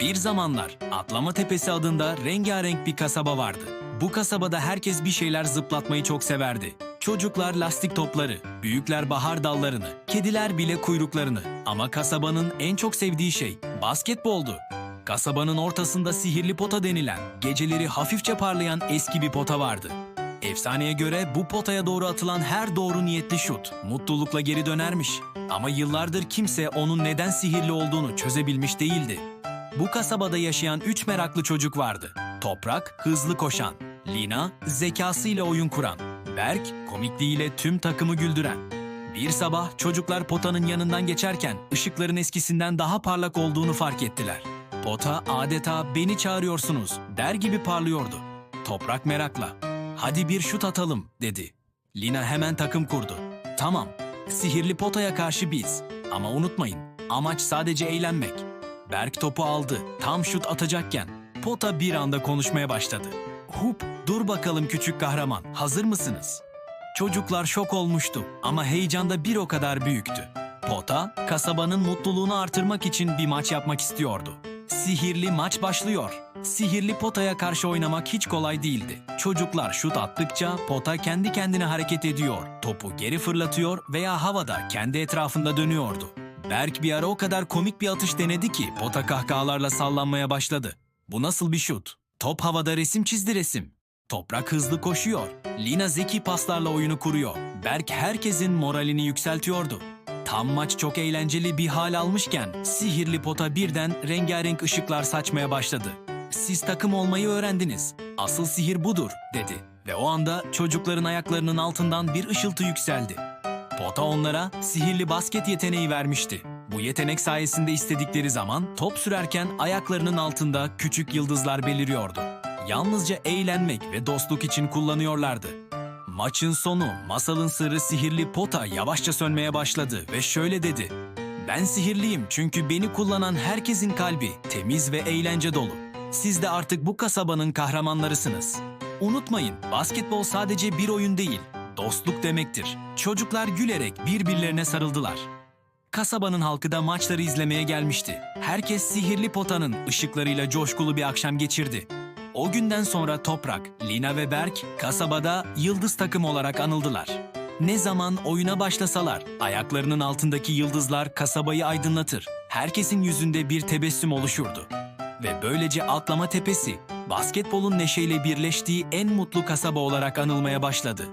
Bir zamanlar Atlama Tepesi adında rengarenk bir kasaba vardı. Bu kasabada herkes bir şeyler zıplatmayı çok severdi. Çocuklar lastik topları, büyükler bahar dallarını, kediler bile kuyruklarını. Ama kasabanın en çok sevdiği şey basketboldu. Kasabanın ortasında sihirli pota denilen, geceleri hafifçe parlayan eski bir pota vardı. Efsaneye göre bu potaya doğru atılan her doğru niyetli şut mutlulukla geri dönermiş. Ama yıllardır kimse onun neden sihirli olduğunu çözebilmiş değildi. Bu kasabada yaşayan üç meraklı çocuk vardı. Toprak, hızlı koşan. Lina, zekasıyla oyun kuran. Berk, komikliğiyle tüm takımı güldüren. Bir sabah çocuklar potanın yanından geçerken ışıkların eskisinden daha parlak olduğunu fark ettiler. Pota adeta beni çağırıyorsunuz der gibi parlıyordu. Toprak merakla. Hadi bir şut atalım dedi. Lina hemen takım kurdu. Tamam, sihirli potaya karşı biz. Ama unutmayın, amaç sadece eğlenmek. Berk topu aldı, tam şut atacakken. Pota bir anda konuşmaya başladı. Hup, dur bakalım küçük kahraman, hazır mısınız? Çocuklar şok olmuştu ama heyecanda bir o kadar büyüktü. Pota, kasabanın mutluluğunu artırmak için bir maç yapmak istiyordu. Sihirli maç başlıyor. Sihirli potaya karşı oynamak hiç kolay değildi. Çocuklar şut attıkça pota kendi kendine hareket ediyor, topu geri fırlatıyor veya havada kendi etrafında dönüyordu. Berk bir ara o kadar komik bir atış denedi ki pota kahkahalarla sallanmaya başladı. Bu nasıl bir şut? Top havada resim çizdi resim. Toprak hızlı koşuyor. Lina zeki paslarla oyunu kuruyor. Berk herkesin moralini yükseltiyordu. Tam maç çok eğlenceli bir hal almışken sihirli pota birden rengarenk ışıklar saçmaya başladı. Siz takım olmayı öğrendiniz. Asıl sihir budur dedi. Ve o anda çocukların ayaklarının altından bir ışıltı yükseldi. Pota onlara sihirli basket yeteneği vermişti. Bu yetenek sayesinde istedikleri zaman top sürerken ayaklarının altında küçük yıldızlar beliriyordu. Yalnızca eğlenmek ve dostluk için kullanıyorlardı. Maçın sonu masalın sırrı sihirli pota yavaşça sönmeye başladı ve şöyle dedi. Ben sihirliyim çünkü beni kullanan herkesin kalbi temiz ve eğlence dolu. Siz de artık bu kasabanın kahramanlarısınız. Unutmayın, basketbol sadece bir oyun değil, dostluk demektir. Çocuklar gülerek birbirlerine sarıldılar. Kasabanın halkı da maçları izlemeye gelmişti. Herkes sihirli potanın ışıklarıyla coşkulu bir akşam geçirdi. O günden sonra Toprak, Lina ve Berk kasabada yıldız takım olarak anıldılar. Ne zaman oyuna başlasalar ayaklarının altındaki yıldızlar kasabayı aydınlatır. Herkesin yüzünde bir tebessüm oluşurdu. Ve böylece Atlama Tepesi basketbolun neşeyle birleştiği en mutlu kasaba olarak anılmaya başladı.